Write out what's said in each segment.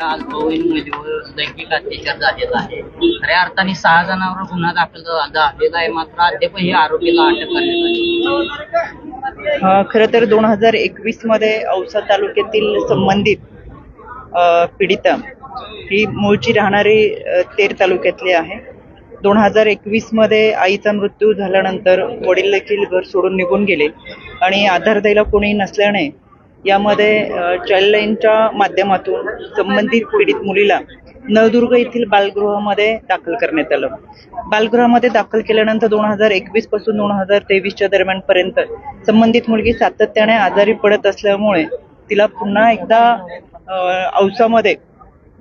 आज बहीण मुलीवर लैंगिक अत्याचार झालेला आहे. खऱ्या अर्थाने सहा जणांवर गुन्हा दाखल झालेला आहे. मात्र अद्यापही आरोपीला अटक करण्यात आली खर तर दोन हजार एकवीसमध्ये औसा तालुक्यातील संबंधित पीडिता ही मूळची राहणारी तेर तालुक्यातली आहे. दोन हजार एकवीसमध्ये आईचा मृत्यू झाल्यानंतर वडील देखील घर सोडून निघून गेले आणि आधार द्यायला कोणी नसल्याने यामध्ये चाइल्ड लाईनच्या माध्यमातून संबंधित पीडित मुलीला नवदुर्ग येथील बालगृहामध्ये दाखल करण्यात आलं. बालगृहामध्ये दाखल केल्यानंतर दोन हजार एकवीसपासून दोन हजार तेवीसच्या दरम्यान पर्यंत संबंधित मुलगी सातत्याने आजारी पडत असल्यामुळे तिला पुन्हा एकदा औसामध्ये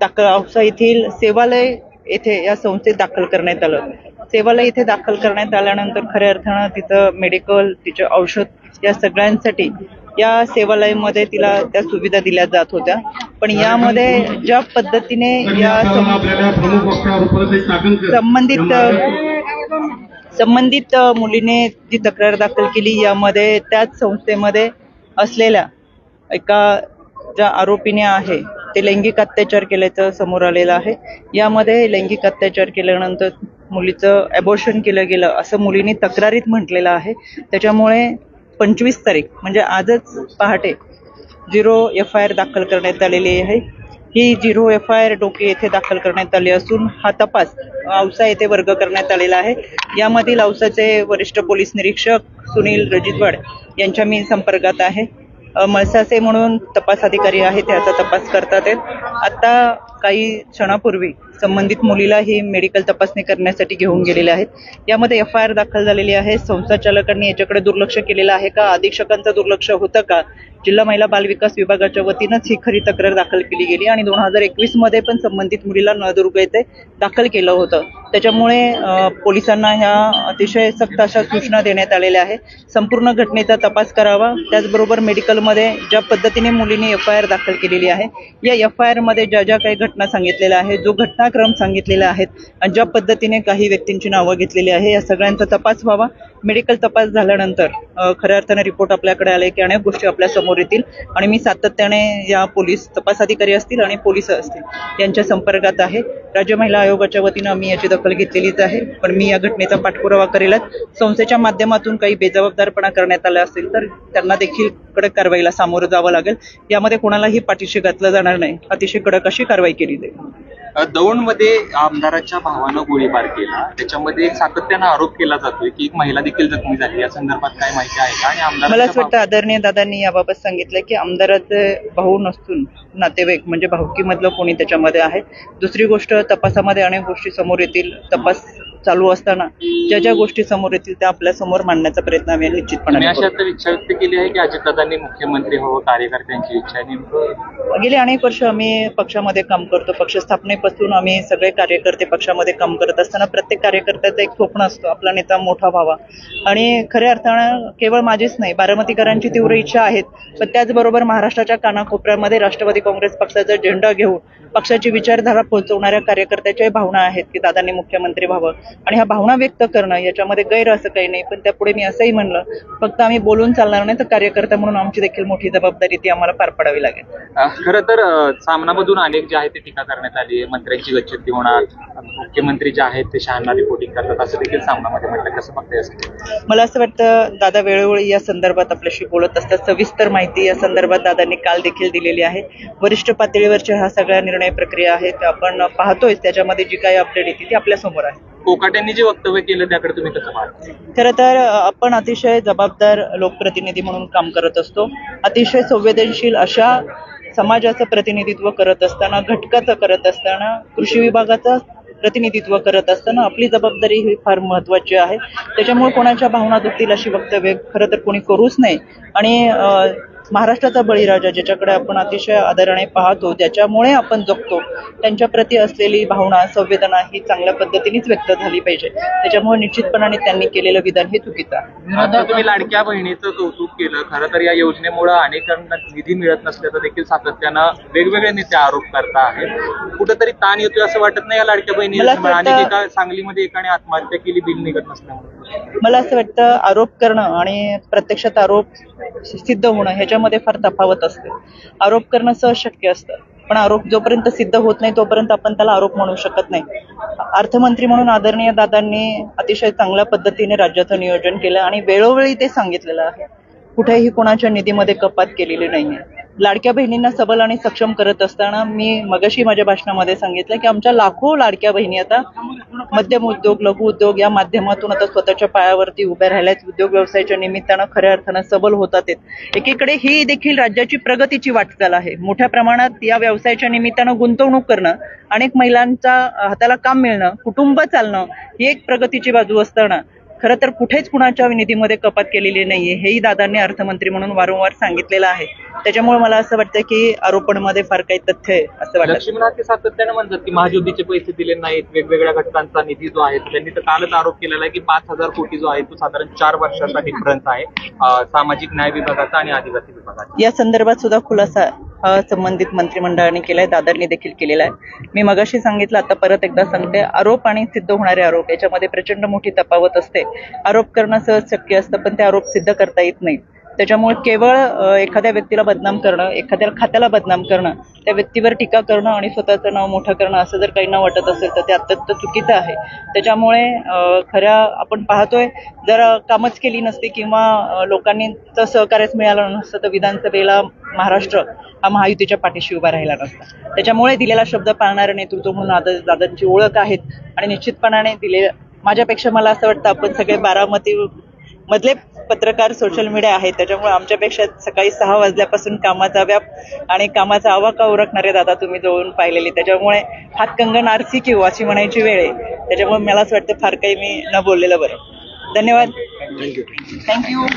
दाखल औसा येथील सेवालय येथे या संस्थेत दाखल करण्यात आलं. सेवालय येथे दाखल करण्यात आल्यानंतर खऱ्या अर्थानं तिथं मेडिकल तिचं औषध या सगळ्यांसाठी या सेवालयमध्ये तिला त्या सुविधा दिल्या जात होत्या. पण यामध्ये ज्या पद्धतीने या संबंधित संबंधित मुलीने जी तक्रार दाखल केली यामध्ये त्याच संस्थेमध्ये असलेल्या एका ज्या आरोपीने आहे ते लैंगिक अत्याचार केल्याचं समोर आलेलं आहे. यामध्ये लैंगिक अत्याचार केल्यानंतर मुलीचं ॲबॉर्शन केलं गेलं असं मुलीने तक्रारीत म्हटलेलं आहे. त्याच्यामुळे पंचवीस तारीख म्हणजे आजच पहाटे झिरो एफ आय आर दाखल करण्यात आलेली आहे. ही झिरो एफ आय आर डोके येथे दाखल करण्यात आली असून हा तपास औसा येथे वर्ग करण्यात आलेला आहे. यामधील औसाचे वरिष्ठ पोलीस निरीक्षक सुनील रजितवाड यांच्या मी संपर्कात आहे. मळसासे म्हणून तपास अधिकारी आहे त्याचा तपास करतात आहेत. आता काही क्षणापूर्वी संबंधित मुलीला ही मेडिकल तपासणी करण्यासाठी घेऊन गेलेले आहेत. यामध्ये एफ आय आर दाखल झालेली आहे. संस्था चालकांनी याच्याकडे दुर्लक्ष केलेलं आहे का? अधीक्षकांचं दुर्लक्ष होतं का? जिल्हा महिला बाल विकास विभागाच्या वतीनंच ही खरी तक्रार दाखल केली गेली आणि दोन हजार एकवीसमध्ये पण संबंधित मुलीला नळदुर्ग येथे दाखल केलं होतं. त्याच्यामुळे पोलिसांना ह्या अतिशय सक्त अशा सूचना देण्यात आलेल्या आहे संपूर्ण घटनेचा तपास करावा. त्याचबरोबर मेडिकलमध्ये ज्या पद्धतीने मुलीने एफ आय आर दाखल केलेली आहे या एफ आय आरमध्ये ज्या ज्या काही घटना सांगितलेल्या आहेत जो घटनाक्रम सांगितलेला आहेत आणि ज्या पद्धतीने काही व्यक्तींची नावं घेतलेली आहे या सगळ्यांचा तपास व्हावा. मेडिकल तपास झाल्यानंतर खऱ्या अर्थाने रिपोर्ट आपल्याकडे आले की अनेक गोष्टी आपल्यासमोर येतील आणि मी सातत्याने या पोलीस तपास अधिकारी असतील आणि पोलीस असतील यांच्या संपर्कात आहे. राज्य महिला आयोगाच्या वतीनं आम्ही याची दखल घेतलेलीच आहे पण मी या घटनेचा पाठपुरावा करेलच. संस्थेच्या माध्यमातून काही बेजबाबदारपणा करण्यात आला असेल तर त्यांना देखील कडक कारवाईला सामोरं जावं लागेल. यामध्ये कोणालाही पाठीशी घातलं जाणार नाही. अतिशय कडक अशी कारवाई केली जाईल. दौंडमध्ये आमदाराच्या भावानं गोळीबार केला. त्याच्यामध्ये सातत्यानं आरोप केला जातोय की एक महिला देखील जखमी झाली. या संदर्भात काय माहिती आहे का? आणि मला असं वाटतं आदरणीय दादांनी याबाबत सांगितलं की आमदाराचे भाऊ नसून नातेवाईक म्हणजे भाऊकीमधलं कोणी त्याच्यामध्ये आहे. दुसरी गोष्ट तपासामध्ये अनेक गोष्टी समोर येतील. तपास चालू असताना ज्या ज्या गोष्टी समोर येतील त्या आपल्यासमोर मांडण्याचा प्रयत्न आम्ही निश्चितपणे अशा. तर इच्छा व्यक्त केली आहे की अजितदादांनी मुख्यमंत्री व्हावं कार्यकर्त्यांची इच्छा आहे. गेली अनेक वर्ष आम्ही पक्षामध्ये काम करतो पक्ष स्थापनेपासून आम्ही सगळे कार्यकर्ते पक्षामध्ये काम करत असताना प्रत्येक कार्यकर्त्याचं एक स्वप्न असतो आपला नेता मोठा व्हावा. आणि खऱ्या अर्थानं केवळ माझीच नाही बारामतीकरांची तीव्र इच्छा आहेत पण त्याचबरोबर महाराष्ट्राच्या कानाकोपऱ्यामध्ये राष्ट्रवादी काँग्रेस पक्षाचा झेंडा घेऊन पक्षाची विचारधारा पोहोचवणाऱ्या कार्यकर्त्याच्याही भावना आहेत की दादांनी मुख्यमंत्री व्हावं. आणि ह्या भावना व्यक्त करणं याच्यामध्ये गैर असं काही नाही. पण त्यापुढे मी असंही म्हणलं फक्त आम्ही बोलून चालणार नाही तर कार्यकर्ता म्हणून आमची देखील मोठी जबाबदारी ती आम्हाला पार पाडावी लागेल. खरं तर सामनामधून अनेक जे आहे ते टीका करण्यात आली आहे. मंत्र्यांची गच्छती होणार मुख्यमंत्री जे आहेत ते शहाणा रिपोर्टिंग करतात. असं देखील सामनामध्ये म्हटलं कसं बघताय मला असं वाटतं दादा वेळोवेळी या संदर्भात आपल्याशी बोलत असतात. सविस्तर माहिती या संदर्भात दादांनी काल देखील दिलेली आहे. वरिष्ठ पातळीवरच्या ह्या सगळ्या निर्णय प्रक्रिया आहेत आपण पाहतोय. त्याच्यामध्ये जी काही अपडेट येते ती आपल्यासमोर आहे. कोकाट्यांनी जे वक्तव्य केलं त्याकडे तुम्ही कसं पाहता? खरं तर आपण अतिशय जबाबदार लोकप्रतिनिधी म्हणून काम करत असतो. अतिशय संवेदनशील अशा समाजाचं प्रतिनिधित्व करत असताना घटकाचं करत असताना कृषी विभागाचं प्रतिनिधित्व करत असताना आपली जबाबदारी ही फार महत्वाची आहे. त्याच्यामुळे कोणाच्या भावना दुखतील अशी वक्तव्य खरं तर कोणी करूच नाही आणि अ, महाराष्ट्राचा बळीराजा ज्याच्याकडे आपण अतिशय आदराने पाहतो ज्याच्यामुळे आपण जगतो त्यांच्या प्रती असलेली भावना संवेदना ही चांगल्या पद्धतीनेच व्यक्त झाली पाहिजे. त्याच्यामुळे निश्चितपणाने त्यांनी केलेलं विधान हे चुकीचं आहे. तुम्ही लाडक्या बहिणीचं कौतुक केलं. खरं तर या योजनेमुळे अनेकांना निधी मिळत नसल्याचं देखील सातत्यानं वेगवेगळे नेते आरोप करता आहेत. कुठेतरी ताण येतोय असं वाटत नाही या लाडक्या वाटतं- एका सांगलीमध्ये एकाने आत्महत्या केली बिल निघत नसल्यामुळे. मला असं वाटतं आरोप करणं आणि प्रत्यक्षात आरोप सिद्ध होणं ह्याच्यामध्ये फार तफावत असते. आरोप करणं सहज शक्य असतं. पण आरोप जोपर्यंत सिद्ध होत नाही तोपर्यंत आपण त्याला आरोप म्हणू शकत नाही. अर्थमंत्री म्हणून आदरणीय दादांनी अतिशय चांगल्या पद्धतीने राज्याचं नियोजन केलं आणि वेळोवेळी ते सांगितलेलं आहे. कुठेही कोणाच्या निधीमध्ये कपात केलेली नाहीये. लाडक्या बहिणींना सबल आणि सक्षम करत असताना मी मगाशी माझ्या भाषणामध्ये सांगितलं की आमच्या लाखो लाडक्या बहिणी आता मध्यम उद्योग लघु उद्योग या माध्यमातून आता स्वतःच्या पायावरती उभ्या राहिल्यात. उद्योग व्यवसायाच्या निमित्तानं खऱ्या अर्थानं सबल होतात एकीकडे ही देखील राज्याची प्रगतीची वाटचाल आहे. मोठ्या प्रमाणात या व्यवसायाच्या निमित्तानं गुंतवणूक करणं अनेक महिलांचा हाताला काम मिळणं कुटुंब चालणं ही एक प्रगतीची बाजू असताना खरं तर कुठेच कुणाच्या निधीमध्ये कपात केलेली नाहीये. हेही दादांनी अर्थमंत्री म्हणून वारंवार सांगितलेलं आहे. त्याच्यामुळे मला असं वाटतं की आरोपणमध्ये फार काही तथ्य आहे असं वाटतं. सातत्याने म्हणतात की महाज्योतीचे पैसे दिले नाहीत वेगवेगळ्या घटकांचा निधी जो आहे त्यांनी तर कालच आरोप केलेला आहे की पाच हजार कोटी जो आहे तो साधारण चार वर्षाचा डिफरन्स आहे सामाजिक न्याय विभागाचा आणि आदिवासी विभागाचा. या संदर्भात सुद्धा खुलासा हा संबंधित मंत्रिमंडळाने केलाय दादरने देखील केलेला आहे. मी मगाशी सांगितलं आता परत एकदा सांगते. आरोप आणि सिद्ध होणारे आरोप याच्यामध्ये प्रचंड मोठी तफावत असते. आरोप करणं सहज शक्य असतं पण ते आरोप सिद्ध करता येत नाहीत. त्याच्यामुळे केवळ एखाद्या व्यक्तीला बदनाम करणं एखाद्या खात्याला बदनाम करणं त्या व्यक्तीवर टीका करणं आणि स्वतःचं नाव मोठं करणं असं जर काहींना वाटत असेल तर ते अत्यंत चुकीचं आहे. त्याच्यामुळे खऱ्या आपण पाहतोय जर कामच केली नसती किंवा लोकांनी तर सहकार्यच मिळालं नसतं तर विधानसभेला महाराष्ट्र हा महायुतीच्या पाठीशी उभा राहिला नसता. त्याच्यामुळे दिलेला शब्द पाळणारं नेतृत्व म्हणून दादा दादांची ओळख आहेत आणि निश्चितपणाने दिले माझ्यापेक्षा मला असं वाटतं आपण सगळे बारामती मधले पत्रकार सोशल मीडिया आहे त्याच्यामुळे आमच्यापेक्षा सकाळी सहा वाजल्यापासून कामाचा व्याप आणि कामाचा आवाका उरकणारे दादा तुम्ही जवळून पाहिलेले. त्याच्यामुळे हातकंगण आरसी किंवा अशी म्हणायची वेळ आहे. त्याच्यामुळे मला असं वाटतं फार काही मी न बोललेलं बरं. धन्यवाद. थँक्यू